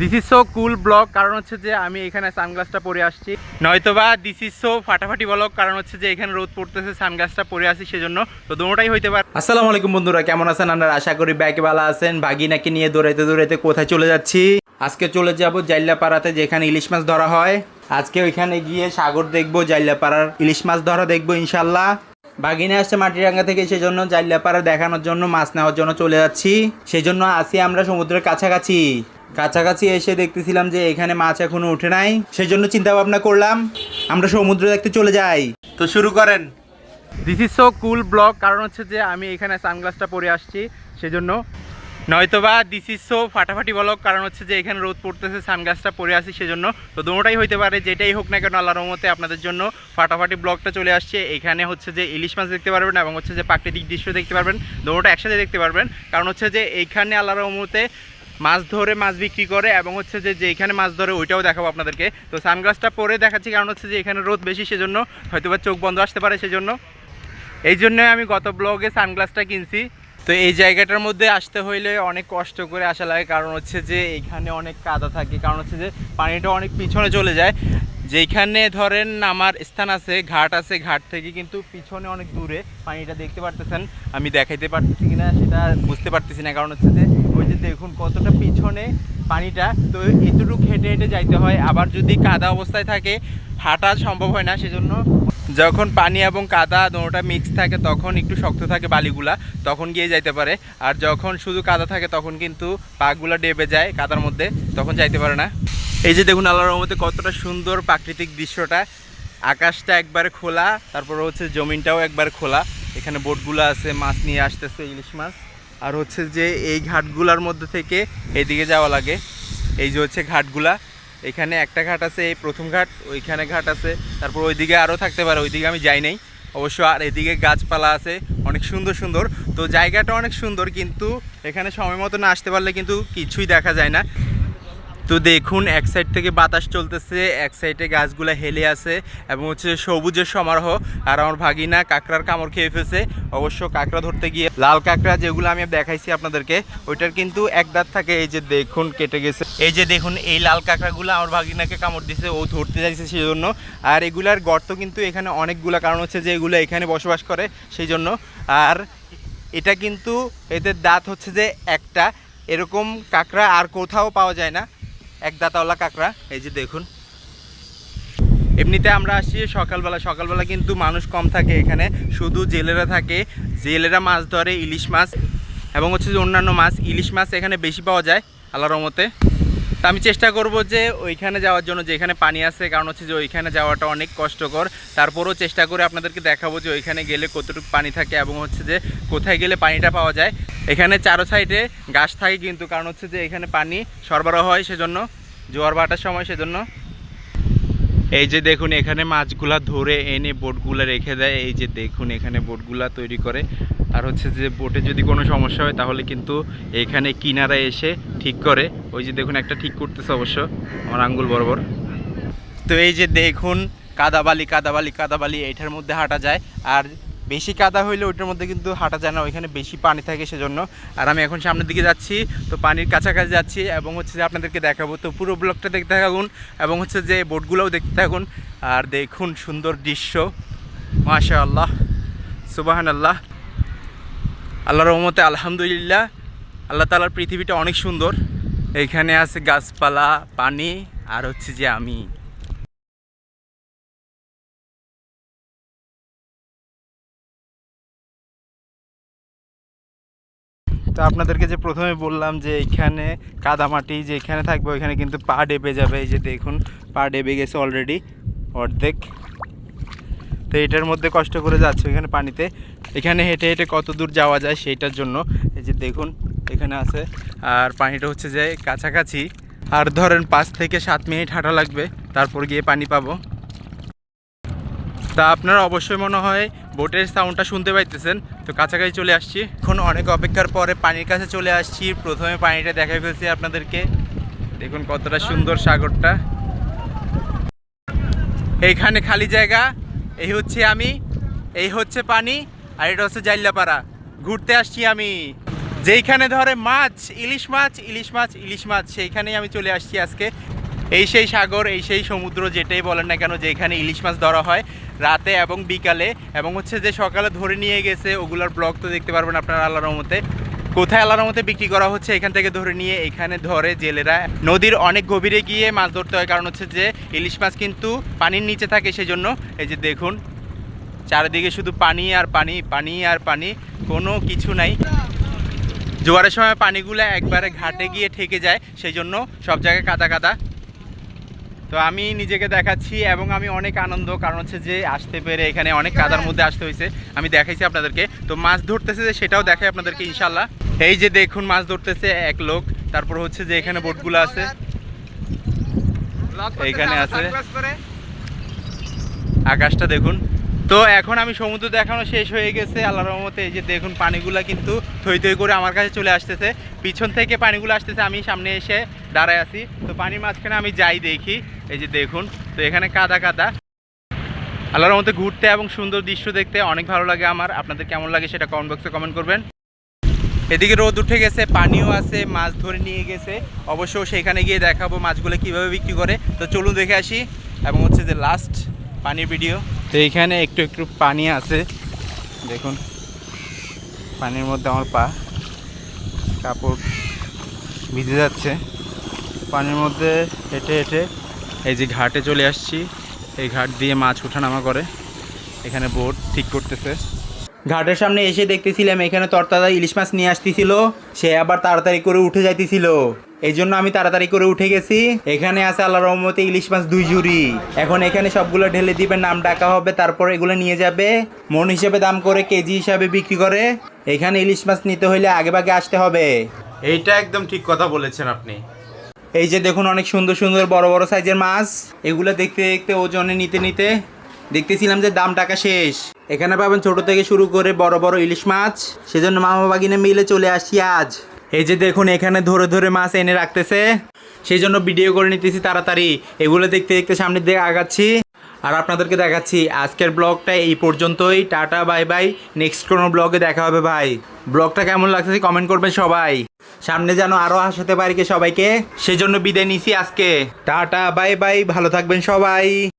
This is so cool vlog কারণ হচ্ছে যে আমি এখানে সানগ্লাসটা পরে আসছি। নয়তোবা দিস ইজ সো ফাটাফাটি ব্লগ কারণ হচ্ছে যে এখানে রোদ পড়তেছে সানগ্লাসটা পরে আসি সেজন্য। তো দুটোটাই হইতে পারে। আসসালামু আলাইকুম বন্ধুরা, কেমন আছেন? আপনারা আশা করি ব্যাকে ভালো আছেন। ভাগিনাকে নিয়ে দৌড়াইতে দৌড়াইতে কোথায় চলে যাচ্ছি? আজকে চলে যাব জাইল্লাপাড়াতে যেখানে ইলিশ মাছ ধরা হয়। আজকে ওইখানে গিয়ে সাগর দেখব জাইল্লাপাড়ার ইলিশ মাছ ধরা দেখব ইনশাল্লাহ বাগিনে আসছে মাটিরাঙ্গা থেকে সেই সেজন্য জাইলাপাড়া দেখানোর জন্য, মাছ নেওয়ার জন্য চলে যাচ্ছি। সেই জন্য আসি আমরা সমুদ্রের কাছাকাছি। কাছাকাছি এসে দেখতেছিলাম যে এখানে মাছ এখনও উঠে নাই। সেই জন্য চিন্তা ভাবনা করলাম, আমরা সমুদ্র দেখতে চলে যাই। তো শুরু করেন। This is so cool blog কারণ হচ্ছে যে আমি এখানে সানগ্লাসটা পরে আসছি, সেজন্য নয়তোবা দিস ইজ সো ফাটাফাটি ব্লগ কারণ হচ্ছে যে এখানে রোদ পড়তেছে সানগ্লাসটা পরে আসি সেজন্য। তো দুটোটাই হইতে পারে, যেটাই হোক না কেন আল্লাহ রহমতে আপনাদের জন্য ফাটাফাটি ব্লগটা চলে আসছে। এখানে হচ্ছে যে ইলিশ মাছ দেখতে পারবেন এবং হচ্ছে যে প্রাকৃতিক দৃশ্য দেখতে পারবেন। দুটোটা একসাথে দেখতে পারবেন। কারণ হচ্ছে যে এইখানে আল্লাহ রহমতে মাছ ধরে মাছ বিক্রি করে এবং হচ্ছে যে যেখানে মাছ ধরে ওইটাও দেখাবো আপনাদেরকে। তো সানগ্লাসটা পরে দেখাচ্ছি, কারণ হচ্ছে যে এখানে রোদ বেশি সেজন্য হয়তো বা চোখ বন্ধ আসতে পারে সেজন্য। এই জন্যই আমি গত ব্লগে সানগ্লাসটা কিনছি। তো এই জায়গাটার মধ্যে আসতে হইলে অনেক কষ্ট করে আসা লাগে। কারণ হচ্ছে যে এইখানে অনেক কাদা থাকে। কারণ হচ্ছে যে পানিটা অনেক পিছনে চলে যায়। যেইখানে ধরেন আমার স্থান আছে, ঘাট আছে, ঘাট থেকে কিন্তু পিছনে অনেক দূরে পানিটা দেখতে পারতেছেন। আমি দেখাইতে পারতেছি কিনা সেটা বুঝতে পারতেছি না। কারণ হচ্ছে যে ওই যে দেখুন কতটা পিছনে পানিটা। তো এতটুকু হেঁটে হেঁটে যাইতে হয়। আবার যদি কাদা অবস্থায় থাকে, হাঁটা সম্ভব হয় না। সেজন্য যখন পানি এবং কাদা দোনোটা মিক্স থাকে, তখন একটু শক্ত থাকে বালিগুলা, তখন গিয়ে যাইতে পারে। আর যখন শুধু কাদা থাকে, তখন কিন্তু পাগুলা ডেবে যায় কাদার মধ্যে, তখন যাইতে পারে না। এই যে দেখুন আল্লাহর রহমতে কতটা সুন্দর প্রাকৃতিক দৃশ্যটা। আকাশটা একবারে খোলা, তারপর হচ্ছে জমিনটাও একবার খোলা। এখানে বোটগুলো আছে, মাছ নিয়ে আসতেছে, ইলিশ মাছ। আর হচ্ছে যে এই ঘাটগুলার মধ্যে থেকে এদিকে যাওয়া লাগে। এই যে হচ্ছে ঘাটগুলা। এখানে একটা ঘাট আছে, এই প্রথম ঘাট, ওইখানে ঘাট আছে। তারপর ওইদিকে আরও থাকতে পারে, ওইদিকে আমি যাই নাই। অবশ্য আর এদিকে গাছপালা আছে, অনেক সুন্দর সুন্দর। তো জায়গাটা অনেক সুন্দর, কিন্তু এখানে সময় মতো না আসতে পারলে কিন্তু কিছুই দেখা যায় না। তো দেখুন, এক সাইড থেকে বাতাস চলতেছে, এক সাইডে গাছগুলো হেলে আছে এবং হচ্ছে সবুজের সমারোহ। আর আমার ভাগিনা কাঁকড়ার কামড় খেয়ে ফেলছে। অবশ্য কাঁকড়া ধরতে গিয়ে লাল কাঁকড়া যেগুলো আমি দেখাইছি আপনাদেরকে, ওইটার কিন্তু এক দাঁত থাকে। এই যে দেখুন, কেটে গেছে। এই যে দেখুন, এই লাল কাঁকড়াগুলো আমার ভাগিনাকে কামড় দিছে, ও ধরতে যাইছে সেই জন্য আর এগুলার গর্ত কিন্তু এখানে অনেকগুলো, কারণ হচ্ছে যে এগুলো এখানে বসবাস করে সেই জন্য আর এটা কিন্তু এদের দাঁত হচ্ছে যে একটা। এরকম কাঁকড়া আর কোথাও পাওয়া যায় না। এক দাঁতাওয়ালা কাঁকড়া, এই যে দেখুন। এমনিতে আমরা আসি সকালবেলা। সকালবেলা কিন্তু মানুষ কম থাকে এখানে। শুধু জেলেরা থাকে। জেলেরা মাছ ধরে, ইলিশ মাছ, এবং হচ্ছে যে অন্যান্য মাছ। ইলিশ মাছ এখানে বেশি পাওয়া যায়, আল্লাহর রহমতে। তা আমি চেষ্টা করব যে ওইখানে যাওয়ার জন্য যেখানে পানি আছে, কারণ হচ্ছে যে ওইখানে যাওয়াটা অনেক কষ্টকর। তারপরেও চেষ্টা করে আপনাদেরকে দেখাবো যে ওইখানে গেলে কতটুকু পানি থাকে এবং হচ্ছে যে কোথায় গেলে পানিটা পাওয়া যায়। এখানে চারো সাইডে গাছ থাকে কিন্তু, কারণ হচ্ছে যে এখানে পানি সরবরাহ হয় সেজন্য, জোয়ার ভাটার সময় সেজন্য। এই যে দেখুন, এখানে মাছগুলা ধরে এনে বোটগুলা রেখে দেয়। এই যে দেখুন, এখানে বোটগুলা তৈরি করে। আর হচ্ছে যে বোটে যদি কোনো সমস্যা হয়, তাহলে কিন্তু এখানে কিনারা এসে ঠিক করে। ওই যে দেখুন, একটা ঠিক করতেছে অবশ্য আমার আঙ্গুল বরাবর। তো এই যে দেখুন, কাদাবালি কাদাবালি কাদাবালি, এইটার মধ্যে হাঁটা যায়। আর বেশি কাদা হইলে ওইটার মধ্যে কিন্তু হাঁটা যায় না, ওইখানে বেশি পানি থাকে সেজন্য। আর আমি এখন সামনের দিকে যাচ্ছি, তো পানির কাছাকাছি যাচ্ছি এবং হচ্ছে যে আপনাদেরকে দেখাবো, তো পুরো ব্লগটা দেখতে থাকুন এবং হচ্ছে যে বোটগুলোও দেখতে থাকুন। আর দেখুন সুন্দর দৃশ্য মাশা আল্লাহ সুবাহান আল্লাহ আল্লাহ রহমতে আলহামদুলিল্লাহ, আল্লাহ তালার পৃথিবীটা অনেক সুন্দর। এখানে আছে গাছপালা, পানি, আর হচ্ছে যে আমি। তো আপনাদেরকে যে প্রথমে বললাম যে এখানে কাদামাটি যে এখানে থাকবে, ওইখানে কিন্তু পা ডেবে যাবে। এই যে দেখুন, পা ডেবে গেছে অলরেডি অর্ধেক। তো এটার মধ্যে কষ্ট করে যাচ্ছে এখানে পানিতে। এখানে হেঁটে হেঁটে কত দূর যাওয়া যায় সেইটার জন্য। এই যে দেখুন, এখানে আছে। আর পানিটা হচ্ছে যে কাছাকাছি। আর ধরেন পাঁচ থেকে সাত মিনিট হাঁটা লাগবে, তারপর গিয়ে পানি পাবো। তা আপনারা অবশ্যই মনে হয় বোটের সাউন্ডটা শুনতে পাইতেছেন। তো কাছাকাছি চলে আসছি। এখন অনেক অপেক্ষার পরে পানির কাছে চলে আসছি। প্রথমে পানিটা দেখাই ফেলছি আপনাদেরকে। দেখুন কতটা সুন্দর সাগরটা। এইখানে খালি জায়গা। এই হচ্ছে আমি। এই হচ্ছে পানি। আর এটা হচ্ছে জাইল্লাপাড়া। ঘুরতে আসছি আমি। যেইখানে ধরে মাছ, ইলিশ মাছ ইলিশ মাছ ইলিশ মাছ, সেইখানেই আমি চলে আসছি আজকে। এই সেই সাগর, এই সেই সমুদ্র, যেটাই বলেন না কেন যেখানে ইলিশ মাছ ধরা হয়। রাতে এবং বিকালে এবং হচ্ছে যে সকালে ধরে নিয়ে গেছে, ওগুলোর ব্লগ তো দেখতে পারবেন আপনারা আল্লাহর রহমতে। কোথায় আল্লাহর মতে বিক্রি করা হচ্ছে এখান থেকে ধরে নিয়ে এখানে ধরে জেলেরা। নদীর অনেক গভীরে গিয়ে মাছ ধরতে হয়, কারণ হচ্ছে যে ইলিশ মাছ কিন্তু পানির নিচে থাকে সেজন্য। এই যে দেখুন, চারিদিকে শুধু পানি আর পানি পানি আর পানি, কোনো কিছু নাই। জোয়ারের সময় পানিগুলো একবারে ঘাটে গিয়ে ঠেকে যায় সেই জন্য সব জায়গায় কাদা কাদা। তো আমি নিজেকে দেখাচ্ছি এবং আমি অনেক আনন্দ কারণ হচ্ছে যে আসতে পেরে এখানে অনেক কাদার মধ্যে আসতে হয়েছে। আমি দেখাইছি আপনাদেরকে। তো মাছ ধরতেছে যে সেটাও দেখাই আপনাদেরকে ইনশাল্লাহ এই যে দেখুন মাছ ধরতেছে এক লোক তারপর হচ্ছে যে এখানে বোটগুলো আছে। এইখানে আছে। আকাশটা দেখুন। তো এখন আমি সমুদ্র দেখানো শেষ হয়ে গেছে আল্লাহ রহমতে। এই যে দেখুন পানিগুলা কিন্তু থই থই করে আমার কাছে চলে আসতেছে। পিছন থেকে পানিগুলো আসতেছে আমি সামনে এসে দাঁড়ায় আছি। তো পানির মাঝখানে আমি যাই দেখি। এই যে দেখুন, তো এখানে কাদা কাদা। আল্লাহর মধ্যে ঘুরতে এবং সুন্দর দৃশ্য দেখতে অনেক ভালো লাগে আমার। আপনাদের কেমন লাগে সেটা কমেন্ট বক্সে কমেন্ট করবেন। এদিকে রোদ উঠে গেছে, পানিও আছে, মাছ ধরে নিয়ে গেছে। অবশ্য সেখানে গিয়ে দেখাবো মাছগুলো কীভাবে বিক্রি করে। তো চলুন দেখে আসি। এবং হচ্ছে যে লাস্ট পানির ভিডিও তো এইখানে একটু একটু পানি আছে। দেখুন, পানির মধ্যে আমার পা কাপড় ভিজে যাচ্ছে। পানির মধ্যে হেঁটে হেঁটে এই যে ঘাটে চলে আসছি। এই ঘাট দিয়ে মাছ ওঠানামা করে। এখানে বোট ঠিক করতেছে। ঘাটের সামনে এসে দেখতেছিলাম, এখানে তরতাজা ইলিশ মাছ নিয়ে আসতেছিল। সে আবার তাড়াতাড়ি করে উঠে যাইতেছিল। এই জন্য আমি তাড়াতাড়ি করে উঠে গেছি। এখানে আছে আল্লাহ রহমতে ইলিশ মাছ দুই জুড়ি এখন এখানে সবগুলো ঢেলে দিবে, নাম ডাকা হবে, তারপর এগুলো নিয়ে যাবে। মন হিসেবে দাম করে কেজি হিসাবে বিক্রি করে। এখানে ইলিশ মাছ নিতে হইলে আগে ভাগে আসতে হবে। এইটা একদম ঠিক কথা বলেছেন আপনি। এই যে দেখুন অনেক সুন্দর সুন্দর বড় বড় সাইজের মাছ। এগুলো দেখতে দেখতে ওজনে নিতে নিতে দেখতেছিলাম যে দাম টাকা শেষ। এখানে পাবেন ছোট থেকে শুরু করে বড় বড় ইলিশ মাছ। সেজন্য মামা বাগিনে মিলে চলে আসি আজ। এই যে দেখুন এখানে ধরে ধরে মাছ এনে রাখতেছে। সেই জন্য ভিডিও করে নিতেছি তাড়াতাড়ি। এগুলো দেখতে দেখতে সামনের দিকে আগাচ্ছি। আর আপনাদেরকে দেখাচ্ছি আজকের ব্লগটা এই পর্যন্তই। Tata, bye bye. নেক্সট কোনো ব্লগে দেখা হবে ভাই। ব্লগটা কেমন লাগতেছে কমেন্ট করবেন সবাই। সামনে যেন আরও হাসাতে পারি সবাইকে? সেজন্য বিদায় নিছি আজকে। টাটা, বাই বাই, ভালো থাকবেন সবাই।